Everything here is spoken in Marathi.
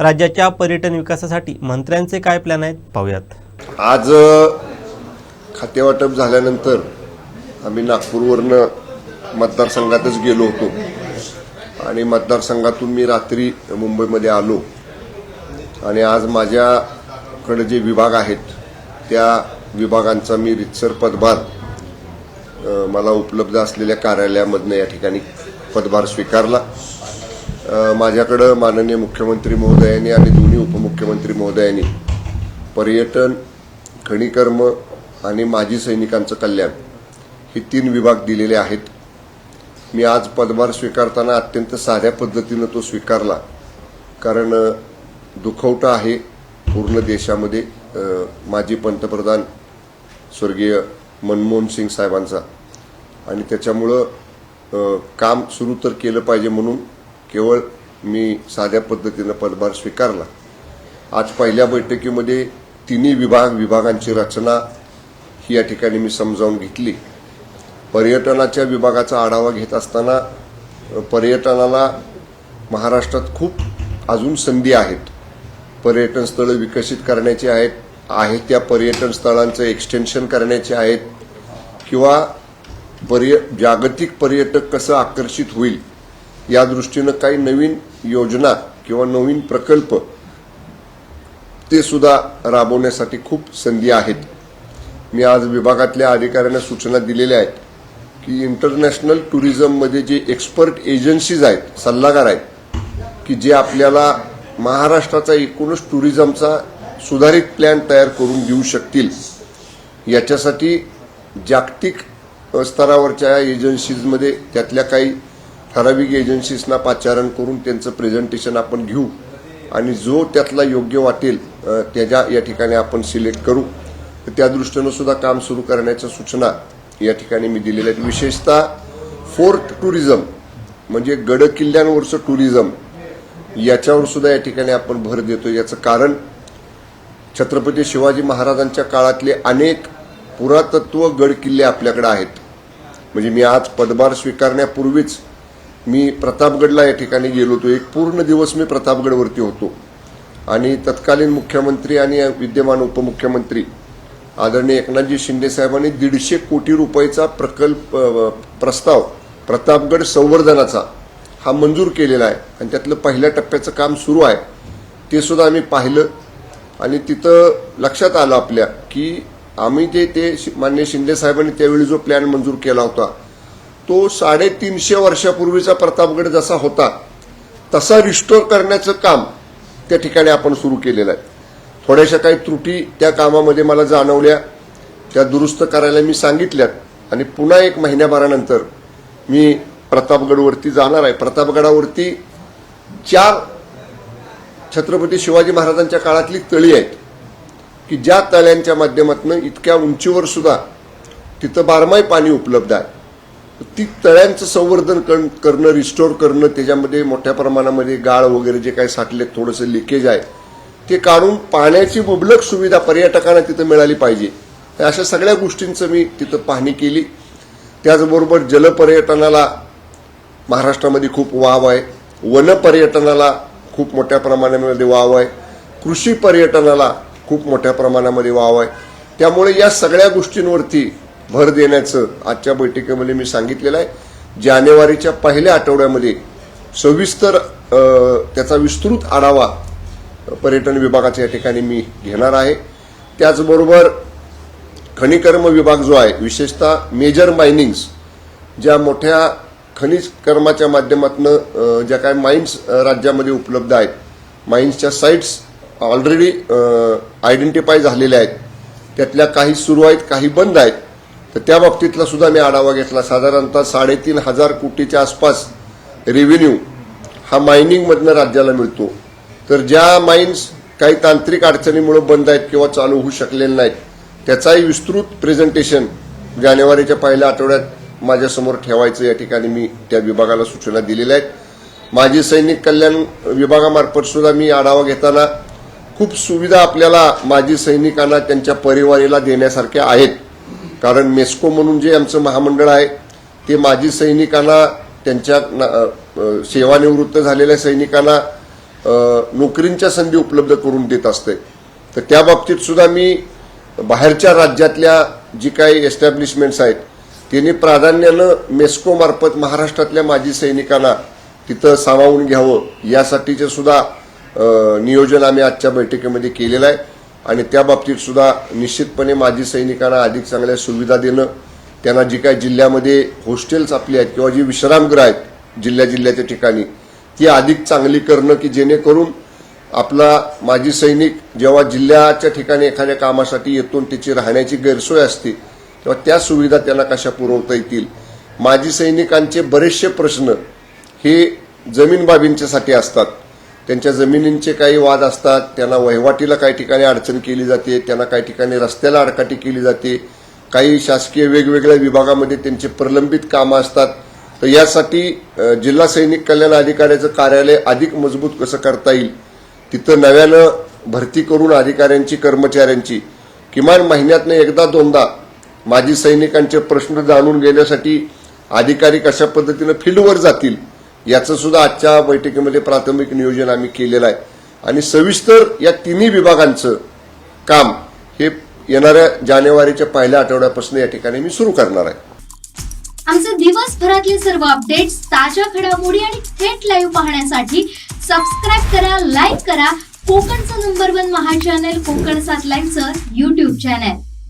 राज्याच्या पर्यटन विकासासाठी मंत्र्यांचे काय प्लॅन आहेत पाहूयात. आज खातेवाटप झाल्यानंतर आम्ही नागपूरवरनं मतदारसंघातच गेलो होतो. आणि मतदारसंघातून मी रात्री मुंबईमध्ये आलो. आणि आज माझ्याकडे जे विभाग आहेत त्या विभागांचा मी रितसर पदभार मला उपलब्ध असलेल्या कार्यालयामधनं या ठिकाणी पदभार स्वीकारला. माझ्याकडं माननीय मुख्यमंत्री महोदयांनी आणि दोन्ही उपमुख्यमंत्री महोदयांनी पर्यटन खनिकर्म आणि माजी सैनिकांचं कल्याण हे तीन विभाग दिलेले आहेत. मी आज पदभार स्वीकारताना अत्यंत साध्या पद्धतीनं तो स्वीकारला. कारण दुखवटा आहे पूर्ण देशामध्ये माजी पंतप्रधान स्वर्गीय मनमोहन सिंग साहेबांचा. आणि त्याच्यामुळं काम सुरू तर केलं पाहिजे म्हणून केवळ मी साध्या पद्धतीनं पदभार स्वीकारला. आज पहिल्या बैठकीमध्ये तिन्ही विभाग विभागांची रचना ही या ठिकाणी मी समजावून घेतली. पर्यटनाच्या विभागाचा आढावा घेत असताना पर्यटनाला महाराष्ट्रात खूप अजून संधी आहेत. पर्यटन स्थळं विकसित करण्याची आहेत आहेत त्या पर्यटन स्थळांचं एक्सटेन्शन करण्याचे आहेत किंवा पर्य जागतिक पर्यटक कसं आकर्षित होईल या दृष्टीनं काही नवीन योजना किंवा नवीन प्रकल्प ते सुद्धा राबवण्यासाठी खूप संधी आहेत. मी आज विभागातल्या अधिकाऱ्यांना सूचना दिलेल्या आहेत की इंटरनॅशनल टुरिझममध्ये जे एक्सपर्ट एजन्सीज आहेत सल्लागार आहेत की जे आपल्याला महाराष्ट्राचा एकूणच टुरिझमचा सुधारित प्लॅन तयार करून देऊ शकतील. याच्यासाठी जागतिक स्तरावरच्या एजन्सीजमध्ये त्यातल्या काही ठराविक एजन्सीजना पाचारण करून त्यांचं प्रेझेंटेशन आपण घेऊ आणि जो त्यातला योग्य वाटेल त्याच्या या ठिकाणी आपण सिलेक्ट करू. तर त्या दृष्टीनं सुद्धा काम सुरू करण्याच्या सूचना या ठिकाणी मी दिलेल्या आहेत. विशेषतः फोर्ट टुरिझम म्हणजे गड किल्ल्यांवरचं टुरिझम याच्यावर सुद्धा या ठिकाणी आपण भर देतो याचं कारण छत्रपती शिवाजी महाराजांच्या काळातले अनेक पुरातत्व गड किल्ले आपल्याकडे आहेत. म्हणजे मी आज पदभार स्वीकारण्यापूर्वीच मी प्रतापगडला या ठिकाणी गेलो होतो. एक पूर्ण दिवस मी प्रतापगडवरती होतो. आणि तत्कालीन मुख्यमंत्री आणि विद्यमान उपमुख्यमंत्री आदरणीय एकनाथजी शिंदे साहेबांनी दीडशे कोटी रुपयाचा प्रकल्प प्रस्ताव प्रतापगड संवर्धनाचा हा मंजूर केलेला आहे. आणि त्यातलं पहिल्या टप्प्याचं काम सुरू आहे. ते सुद्धा आम्ही पाहिलं. आणि तिथं लक्षात आलं आपल्या की आम्ही जे ते शि- मान्य शिंदे साहेबांनी त्यावेळी जो प्लॅन मंजूर केला होता तो साडेतीनशे वर्षापूर्वीचा प्रतापगड जसा होता तसा रिस्टोर करण्याचं काम त्या ठिकाणी आपण सुरू केलेलं आहे. थोड्याशा काही त्रुटी त्या कामामध्ये मला जाणवल्या त्या दुरुस्त करायला मी सांगितल्यात आणि पुन्हा एक महिन्याभरानंतर मी प्रतापगडवरती जाणार आहे. प्रतापगडावरती चार छत्रपती शिवाजी महाराजांच्या काळातली तळी आहेत की ज्या तळ्यांच्या माध्यमातून इतक्या उंचीवर सुद्धा तिथं बारमाही पाणी उपलब्ध आहे. ती तळ्यांचं संवर्धन करणं रिस्टोर करणं त्याच्यामध्ये मोठ्या प्रमाणामध्ये गाळ वगैरे जे काही साठले थोडंसं लिकेज आहे ते काढून पाण्याची मुबलक सुविधा पर्यटकांना तिथं मिळाली पाहिजे. अशा सगळ्या गोष्टींचं मी तिथं पाहणी केली. त्याचबरोबर जलपर्यटनाला महाराष्ट्रामध्ये खूप वाव आहे. वन पर्यटनाला खूप मोठ्या प्रमाणामध्ये वाव आहे. कृषी पर्यटनाला खूप मोठ्या प्रमाणामध्ये वाव आहे. त्यामुळे या सगळ्या गोष्टींवरती भर देण्याचं आजच्या बैठकीमध्ये मी सांगितलेलं आहे. जानेवारीच्या पहिल्या आठवड्यामध्ये सविस्तर त्याचा विस्तृत आढावा पर्यटन विभागाच्या या ठिकाणी मी घेणार आहे. त्याचबरोबर खनिकर्म विभाग जो आहे विशेषतः मेजर मायनिंग्स ज्या मोठ्या खनिज कर्माच्या माध्यमातून ज्या काय माइन्स राज्यामध्ये उपलब्ध आहेत. माइन्सच्या साईट्स ऑलरेडी आयडेंटिफाय झालेल्या आहेत. त्यातल्या काही सुरू आहेत काही बंद आहेत. तर त्या बाबतीतला सुद्धा मी आढावा घेतला. साधारणतः साडेतीन हजार कोटीच्या आसपास रेव्हेन्यू हा मायनिंगमधनं राज्याला मिळतो. तर ज्या माइन्स काही तांत्रिक अडचणीमुळे बंद आहेत किंवा चालू होऊ शकलेले नाहीत त्याचाही विस्तृत प्रेझेंटेशन जानेवारीच्या पहिल्या आठवड्यात माझ्यासमोर ठेवायचं या ठिकाणी मी त्या विभागाला सूचना दिलेल्या आहेत. माजी सैनिक कल्याण विभागामार्फत सुद्धा मी आढावा घेताना खूप सुविधा आपल्याला माजी सैनिकांना त्यांच्या परिवारीला देण्यासारख्या आहेत. कारण मेस्को म्हणून जे आमचं महामंडळ आहे ते माजी सैनिकांना त्यांच्या सेवानिवृत्त झालेल्या सैनिकांना नोकरींच्या संधी उपलब्ध करून देत असते. तर त्या बाबतीत सुद्धा मी बाहेरच्या राज्यातल्या जी काही एस्टॅब्लिशमेंट्स आहेत त्यांनी प्राधान्यानं मेस्कोमार्फत महाराष्ट्रातल्या माजी सैनिकांना तिथं सामावून घ्यावं यासाठीचे सुद्धा नियोजन आम्ही आजच्या बैठकीमध्ये केलेलं आहे. आणि त्या बाबतीत सुद्धा निश्चितपणे माजी सैनिकांना अधिक चांगल्या सुविधा देणं त्यांना जी काही जिल्ह्यामध्ये हॉस्टेल्स आपली आहेत किंवा जी विश्रामगृह आहेत जिल्ह्या जिल्ह्याच्या ठिकाणी ती अधिक चांगली करणं की जेणेकरून आपला माजी सैनिक जेव्हा जिल्ह्याच्या ठिकाणी एखाद्या कामासाठी येतून त्याची राहण्याची गैरसोय असते तेव्हा त्या सुविधा त्यांना कशा पुरवता येतील? माजी सैनिकांचे बरेचसे प्रश्न हे जमीन बाबींच्यासाठी असतात. त्यांच्या जमिनींचे काही वाद असतात त्यांना वहिवाटीला काही ठिकाणी अडचण केली जाते त्यांना काही ठिकाणी रस्त्याला आडकाठी केली जाते. काही शासकीय वेगवेगळ्या विभागामध्ये त्यांचे प्रलंबित कामं असतात. तर यासाठी जिल्हा सैनिक कल्याण अधिकाऱ्याचं कार्यालय अधिक मजबूत कसं करता येईल? तिथं नव्यानं भरती करून अधिकाऱ्यांची कर्मचाऱ्यांची. किमान महिन्यातनं एकदा दोनदा माजी सैनिकांचे प्रश्न जाणून घेण्यासाठी अधिकारी कशा पद्धतीनं फील्डवर जातील? याचं सुद्धा आजच्या बैठकीमध्ये प्राथमिक नियोजन आम्ही केलेलं आहे. आणि सविस्तर या तिन्ही विभागांचं काम हे येणाऱ्या जानेवारीच्या पहिल्या आठवड्यापासून या ठिकाणी मी सुरू करणार आहे. आमचे दिवसभरातले सर्व अपडेट्स ताज्या घडामोडी आणि थेट लाईव्ह पाहण्यासाठी सबस्क्राईब करा लाईक करा. कोकणचं नंबर वन महा चॅनल कोकण सात लाईव्हचं युट्यूब चॅनल